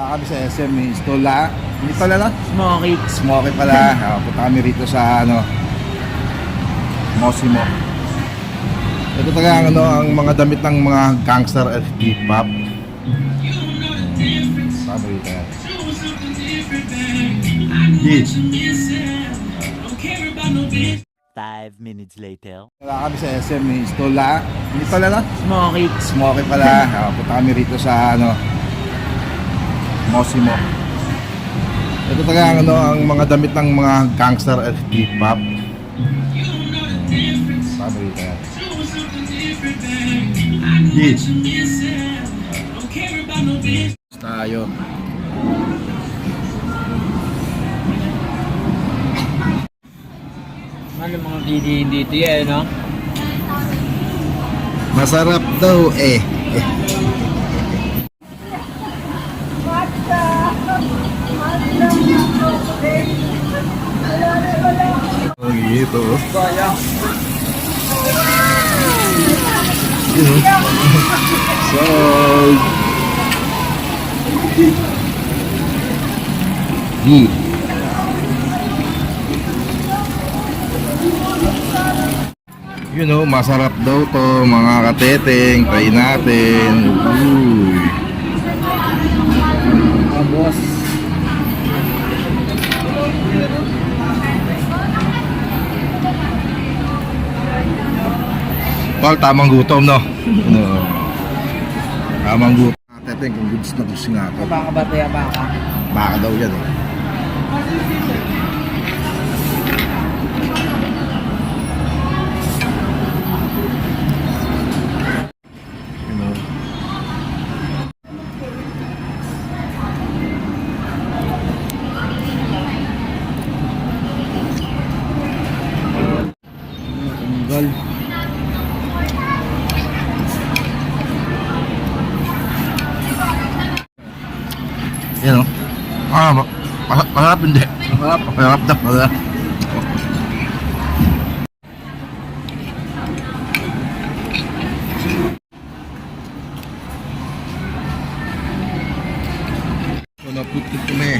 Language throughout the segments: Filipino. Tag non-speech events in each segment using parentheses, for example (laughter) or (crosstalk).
Wala kami sa SM. Stola. Hindi pala na? Smoky. Smoky pala. Uh, punta kami rito sa ano. Mosimo. Ito talaga ang, ano, ang mga damit ng mga gangster at hip-hop. Sabi rito yan. Five minutes later. Wala kami sa SM. Stola. Hindi pala na? Smoky. Smoky pala. Uh, punta kami rito sa ano. Mosimo. Ito talaga ang, ano, ang mga damit ng mga gangster at hip-hop. Sabi rito yan. Yes. Tayo. Ano mga bidiin dito yan, no? Masarap daw eh. Oh, Yun, oh. So. You know, masarap daw to mga kateteng. Try natin. Uy. Mga boss. Paul, tamang gutom, no? (laughs) no. Tamang gutom. Kateteng, kung goods na goods nga to. Baka ba tayo baka? Baka daw yan eh. Yan o. Ah, ma- ma- masarap hindi. Masarap. Masarap daw. Masarap. Wala putik kami.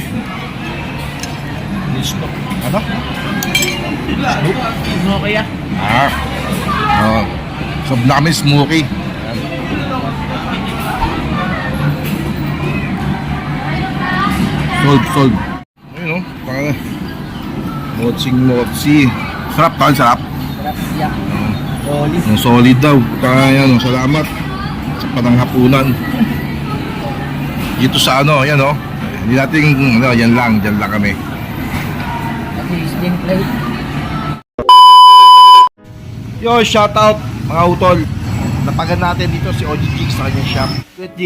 Listo. Ano? Smoky ah. Ah. Oh. Sob na kami smoky. Sold, sold. Ayun oh, parang motsing motsi. Sarap tawag, sarap. Sarap siya. Oli. Ang solid daw. Kaya ano, salamat sa pananghapunan. Dito sa ano, yan oh. Hindi natin, ano, yan lang, dyan lang kami. At sling plate. Yo, shout out mga utol. Napagan natin dito si OG Jigs sa kanyang shop. Good G.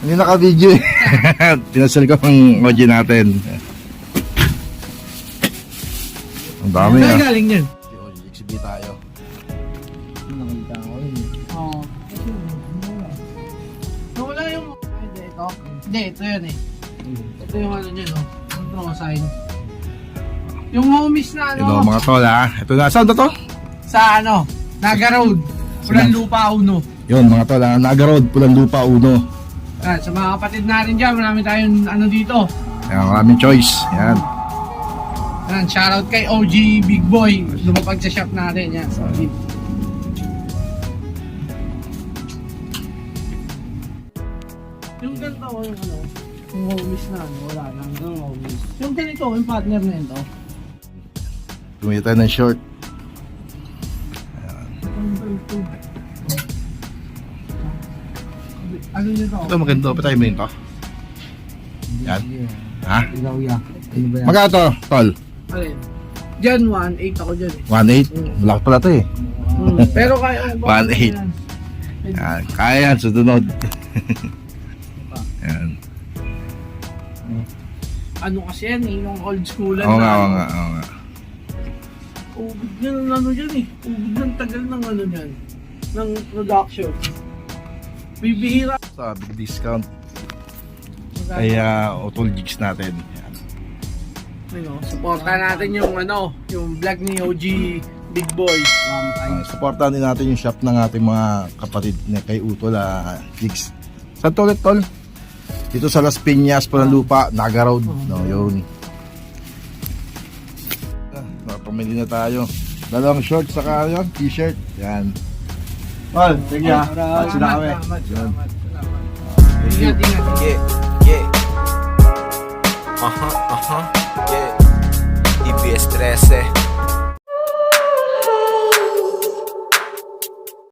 Hindi naka-video eh. (laughs) Pinasal ko ang OG natin. Ang dami Saan ah. galing yun? Si OG Jigs, sabi tayo. Nakita ko yun. Oo. Nawala yung... Ay, Hindi, ito. Hindi, ito yun eh. Ito yung ano niya, no? Yung draw sign. Yung homies na ano, Ito mga tol ah. Ito na, saan na to? sa ano, Naga Road. Pulang lupa uno. Yun mga tol ah. Naga Road, Pulang Lupa Uno. Yan, sa mga kapatid natin dyan, marami tayong ano dito. Yan, maraming choice. Yan. Yan, shoutout kay OG Big Boy. Lumapag sa shop natin. Yan, solid. Yung ganito ko yung ano, yung homies na ano, wala lang, yung homies. Yung ganito, yung partner na ito. Tumita ng short. Ano nyo to? Ito maganda. Pa tayo mo yun to? Yan. Ha? Ilaw. Ano ba yan? Magkano to, tol? Alin? Dyan, 1.8 ako dyan eh. 1.8? Malaki pala to eh. Hmm. Pero kaya (laughs) ko 1.8. Yan. Kaya yan, susunod. (laughs) yan. Ano kasi yan eh, yung old school Oo nga, oo nga, oo nga. Ubig yan ang ano dyan eh. Ubig ng tagal ng ano dyan. Ng production. Bibihira. Sa big discount. Kaya Otol Jigs natin. Yan. Ano, supportan natin yung ano, yung vlog ni OG Big Boy. Uh, supportan din natin yung shop ng ating mga kapatid na kay Utol ah, Jigs. Saan to ulit, tol? Dito sa Las Piñas, Lupa, Naga Road. No, yun. Ah, Nakapamili na tayo. Dalawang shorts saka yun, t-shirt. Yan. Well, thank you. ah. At sila kami. Salamat, Yan. salamat, salamat. Ingat, ingat. Yeah, yeah. Ajá, ajá, yeah. DBS 13.